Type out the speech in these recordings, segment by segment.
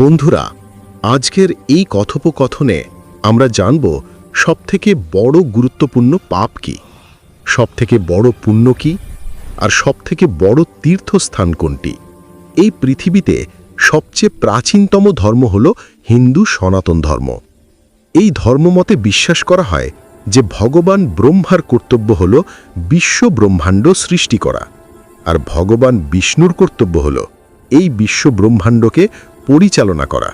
বন্ধুরা, আজকের এই কথোপকথনে আমরা জানব সবথেকে বড় গুরুত্বপূর্ণ পাপ কি, সবথেকে বড় পুণ্য কি, আর সবথেকে বড় তীর্থস্থান কোনটি। এই পৃথিবীতে সবচেয়ে প্রাচীনতম ধর্ম হল হিন্দু সনাতন ধর্ম। এই ধর্মমতে বিশ্বাস করা হয় যে ভগবান ব্রহ্মার কর্তব্য হল বিশ্ব ব্রহ্মাণ্ড সৃষ্টি করা, আর ভগবান বিষ্ণুর কর্তব্য হল এই বিশ্ব ব্রহ্মাণ্ডকে পরিচালনা করা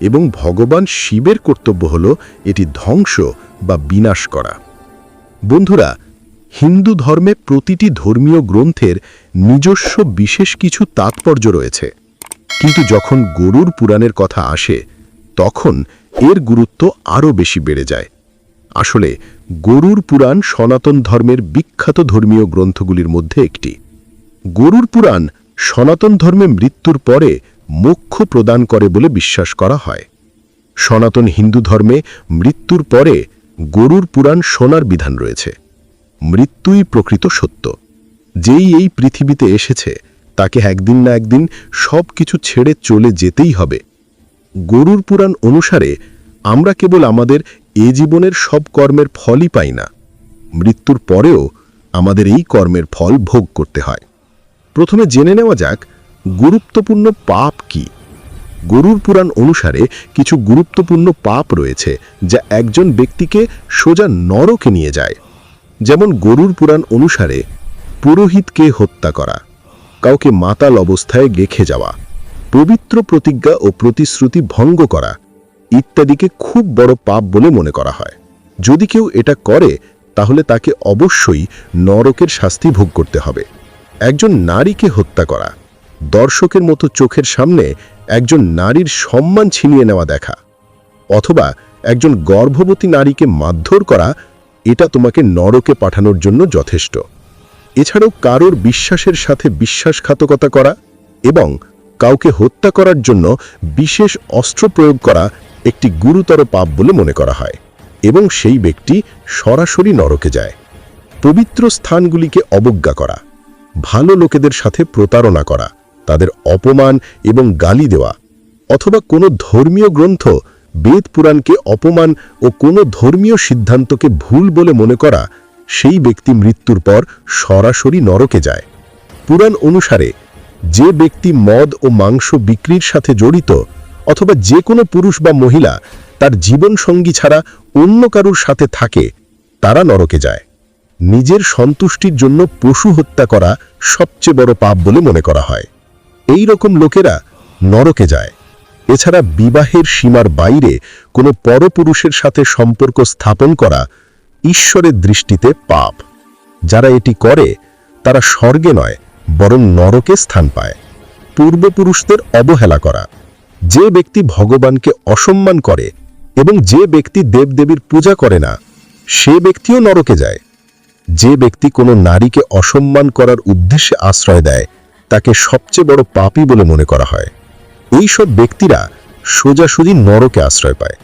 এবং ভগবান শিবের কর্তব্য হল এটি ধ্বংস বা বিনাশ করা। বন্ধুরা, হিন্দু ধর্মে প্রতিটি ধর্মীয় গ্রন্থের নিজস্ব বিশেষ কিছু তাৎপর্য রয়েছে। কিন্তু যখন গরুর পুরাণের কথা আসে, তখন এর গুরুত্ব আরও বেশি বেড়ে যায়। আসলে, গরুর পুরাণ সনাতন ধর্মের বিখ্যাত ধর্মীয় গ্রন্থগুলির মধ্যে একটি। গরুর পুরাণ সনাতন ধর্মে মৃত্যুর পরে মোক্ষ প্রদান করে বলে বিশ্বাস করা হয়। সনাতন হিন্দু ধর্মে মৃত্যুর পরে গরুর পুরাণ সোনার বিধান রয়েছে। মৃত্যুই প্রকৃত সত্য। যেই এই পৃথিবীতে এসেছে, তাকে একদিন না একদিন সব কিছু ছেড়ে চলে যেতেই হবে। গরুর পুরাণ অনুসারে আমরা কেবল আমাদের এ জীবনের সব কর্মের ফলই পাই না। মৃত্যুর পরেও আমাদের এই কর্মের ফল ভোগ করতে হয়। প্রথমে জেনে নেওয়া যাক গুরুত্বপূর্ণ পাপ কি? গরুর পুরাণ অনুসারে কিছু গুরুত্বপূর্ণ পাপ রয়েছে যা একজন ব্যক্তিকে সোজা নরকে নিয়ে যায়। যেমন গরুর পুরাণ অনুসারে, পুরোহিতকে হত্যা করা, কাউকে মাতাল অবস্থায় গেখে যাওয়া, পবিত্র প্রতিজ্ঞা ও প্রতিশ্রুতি ভঙ্গ করা ইত্যাদিকে খুব বড় পাপ বলে মনে করা হয়। যদি কেউ এটা করে, তাহলে তাকে অবশ্যই নরকের শাস্তি ভোগ করতে হবে। একজন নারীকে হত্যা করা দর্শকের মতো চোখের সামনে একজন নারীর সম্মান ছিনিয়ে নেওয়া দেখা, অথবা একজন গর্ভবতী নারীকে মারধর করা, এটা তোমাকে নরকে পাঠানোর জন্য যথেষ্ট। এছাড়াও কারোর বিশ্বাসের সাথে বিশ্বাসঘাতকতা করা এবং কাউকে হত্যা করার জন্য বিশেষ অস্ত্র প্রয়োগ করা একটি গুরুতর পাপ বলে মনে করা হয় এবং সেই ব্যক্তি সরাসরি নরকে যায়। পবিত্র স্থানগুলিকে অবজ্ঞা করা, ভালো লোকেদের সাথে প্রতারণা করা তাদের অপমান এবং গালি দেওয়া, অথবা কোনো ধর্মীয় গ্রন্থ বেদ পুরাণকে অপমান ও কোনো ধর্মীয় সিদ্ধান্তকে ভুল বলে মনে করা, সেই ব্যক্তি মৃত্যুর পর সরাসরি নরকে যায়। পুরাণ অনুসারে, যে ব্যক্তি মদ ও মাংস বিক্রির সাথে জড়িত, অথবা যে কোনো পুরুষ বা মহিলা তার জীবন সঙ্গী ছাড়া অন্য কারুর সাথে থাকে, তারা নরকে যায়। নিজের সন্তুষ্টির জন্য পশু হত্যা করা সবচেয়ে বড় পাপ বলে মনে করা হয়। এই রকম লোকেরা নরকে যায়। এছাড়া বিবাহের সীমার বাইরে কোনো পরপুরুষের সাথে সম্পর্ক স্থাপন করা ঈশ্বরের দৃষ্টিতে পাপ। যারা এটি করে, তারা স্বর্গে নয়, বরং নরকে স্থান পায়। পূর্বপুরুষদের অবহেলা করা, যে ব্যক্তি ভগবানকে অসম্মান করে এবং যে ব্যক্তি দেবদেবীর পূজা করে না, সে ব্যক্তিও নরকে যায়। যে ব্যক্তি কোনো নারীকে অসম্মান করার উদ্দেশ্যে আশ্রয় দেয় তাকে সবচেয়ে বড় পাপী বলে মনে করা হয়। এই সব ব্যক্তিরা সোজাসুজি নরকে আশ্রয় পায়।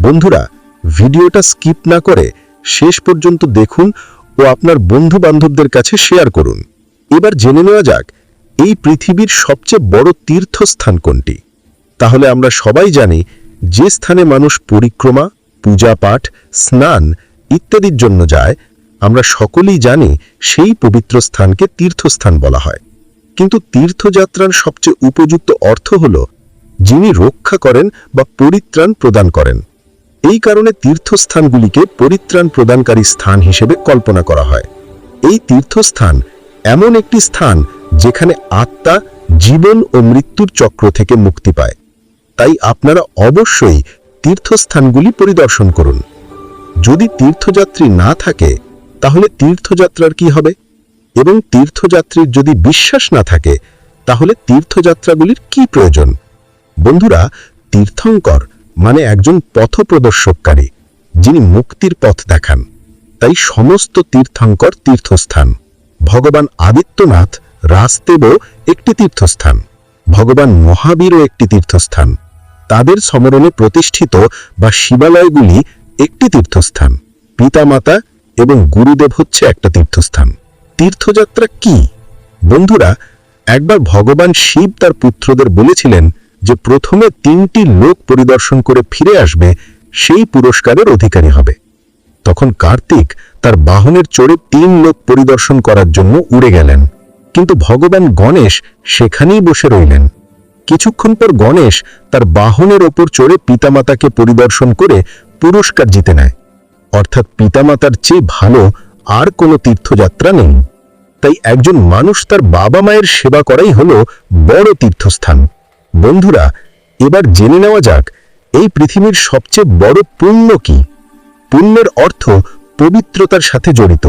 বন্ধুরা, ভিডিওটা স্কিপ না করে শেষ পর্যন্ত দেখুন ও আপনার বন্ধু বান্ধবদের কাছে শেয়ার করুন। এবার জেনে নেওয়া যাক, এই পৃথিবীর সবচেয়ে বড় তীর্থস্থান কোনটি? তাহলে আমরা সবাই জানি যে স্থানে মানুষ পরিক্রমা পূজা পাঠ স্নান ইত্যাদির জন্য যায়, আমরা সকলেই জানি সেই পবিত্র স্থানকে তীর্থস্থান বলা হয়। কিন্তু তীর্থযাত্রার সবচেয়ে উপযুক্ত অর্থ হল যিনি রক্ষা করেন বা পরিত্রাণ প্রদান করেন। এই কারণে তীর্থস্থানগুলিকে পরিত্রাণ প্রদানকারী স্থান হিসেবে কল্পনা করা হয়। এই তীর্থস্থান এমন একটি স্থান যেখানে আত্মা, জীবন ও মৃত্যুর চক্র থেকে মুক্তি পায়। তাই আপনারা অবশ্যই তীর্থস্থানগুলি পরিদর্শন করুন। যদি তীর্থযাত্রী না থাকে, তাহলে তীর্থযাত্রার কি হবে? এবং তীর্থযাত্রীর যদি বিশ্বাস না থাকে, তাহলে তীর্থযাত্রাগুলির কি প্রয়োজন? বন্ধুরা, তীর্থঙ্কর মানে একজন পথপ্রদর্শককারী, যিনি মুক্তির পথ দেখান। তাই সমস্ত তীর্থঙ্কর তীর্থস্থান। ভগবান আদিত্যনাথ রাসদেবও একটি তীর্থস্থান। ভগবান মহাবীরও একটি তীর্থস্থান। তাদের সমরণে প্রতিষ্ঠিত বা শিবালয়গুলি একটি তীর্থস্থান। পিতামাতা এবং গুরুদেব হচ্ছে একটা তীর্থস্থান। তীর্থযাত্রা কি? বন্ধুরা, একবার ভগবান শিব তার পুত্রদের বলেছিলেন যে প্রথমে তিনটি লোক পরিদর্শন করে ফিরে আসবে, সেই পুরস্কারের অধিকারী হবে। তখন কার্তিক তার বাহনের চড়ে তিন লোক পরিদর্শন করার জন্য উড়ে গেলেন। কিন্তু ভগবান গণেশ সেখানেই বসে রইলেন। কিছুক্ষণ পর গণেশ তার বাহনের ওপর চড়ে পিতামাতাকে পরিদর্শন করে পুরস্কার জিতে নেয়। অর্থাৎ পিতামাতার চেয়ে ভালো আর কোনো তীর্থযাত্রা নেই। তাই একজন মানুষ তার বাবা মায়ের সেবা করাই হলো বড় তীর্থস্থান। বন্ধুরা, এবার জেনে নেওয়া যাক, এই পৃথিবীর সবচেয়ে বড় পুণ্য কি? পুণ্যের অর্থ পবিত্রতার সাথে জড়িত।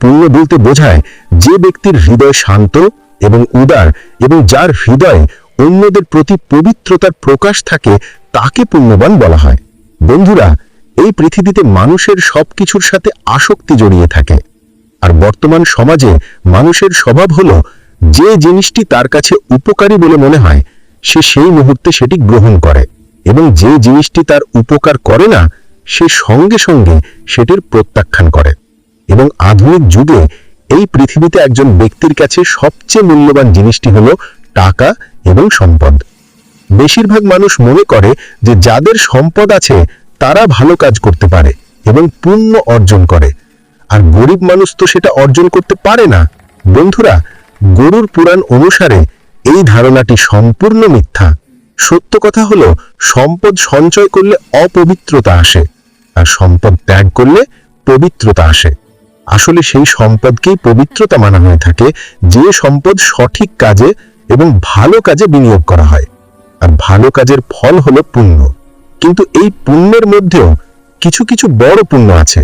পুণ্য বলতে বোঝায় যে ব্যক্তির হৃদয় শান্ত এবং উদার এবং যার হৃদয়ে অন্যদের প্রতি পবিত্রতার প্রকাশ থাকে, তাকে পুণ্যবান বলা হয়। বন্ধুরা এই পৃথিবীতে মানুষের সবকিছুর সাথে আসক্তি জড়িয়ে থাকে। আর বর্তমান সমাজে মানুষের স্বভাব হল, যে জিনিসটি তার কাছে উপকারী বলে মনে হয়, সে সেই মুহূর্তে সেটি গ্রহণ করে। এবং যে জিনিসটি তার উপকার করে না, সে সঙ্গে সঙ্গে সেটির প্রত্যাখ্যান করে। এবং আধুনিক যুগে এই পৃথিবীতে একজন ব্যক্তির কাছে সবচেয়ে মূল্যবান জিনিসটি হল টাকা এবং সম্পদ। বেশিরভাগ মানুষ মনে করে যে যাদের সম্পদ আছে তারা ভালো কাজ করতে পারে এবং পুণ্য অর্জন করে। আর গরিব মানুষ তো সেটা অর্জন করতে পারে না। বন্ধুরা, গরুর পুরাণ অনুসারে এই ধারণাটি সম্পূর্ণ মিথ্যা। সত্য কথা হলো, সম্পদ সঞ্চয় করলে অপবিত্রতা আসে, আর সম্পদ ত্যাগ করলে পবিত্রতা আসে। আসলে সেই সম্পদকেই পবিত্রতা মানা হয়ে থাকে, যে সম্পদ সঠিক কাজে এবং ভালো কাজে বিনিয়োগ করা হয়। আর ভালো কাজের ফল হলো পুণ্য। কিন্তু এই পুণ্যের মধ্যেও কিছু কিছু বড় পুণ্য আছে।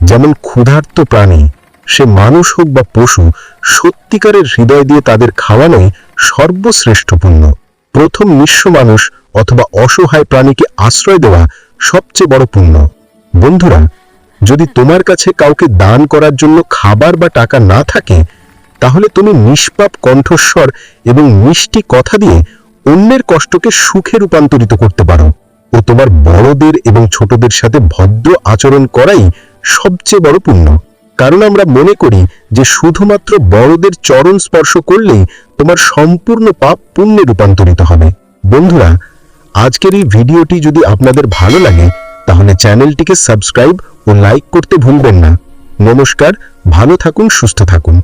যেমন ক্ষুধার্ত প্রাণী, সে মানুষ হোক বা পশু, সত্যিকারের হৃদয় দিয়ে তাদের খাওয়ানোই সর্বশ্রেষ্ঠ পুণ্য। প্রথম নিঃস্ব মানুষ অথবা অসহায় প্রাণীকে আশ্রয় দেওয়া সবচেয়ে বড় পুণ্য। বন্ধুরা, যদি তোমার কাছে কাউকে দান করার জন্য খাবার বা টাকা না থাকে, তাহলে তুমি নিষ্পাপ কণ্ঠস্বর এবং মিষ্টি কথা দিয়ে অন্যের কষ্টকে সুখে রূপান্তরিত করতে পারো। ও তোমার বড়দের এবং ছোটদের সাথে ভদ্র আচরণ করাই সবচেয়ে বড় পুণ্য। কারণ আমরা মনে করি যে শুধুমাত্র বড়দের চরণ স্পর্শ করলেই তোমার সম্পূর্ণ পাপ পুণ্যে রূপান্তরিত হবে। বন্ধুরা, আজকের এই ভিডিওটি যদি আপনাদের ভালো লাগে, তাহলে চ্যানেলটিকে সাবস্ক্রাইব ও লাইক করতে ভুলবেন না। নমস্কার, ভালো থাকুন, সুস্থ থাকুন।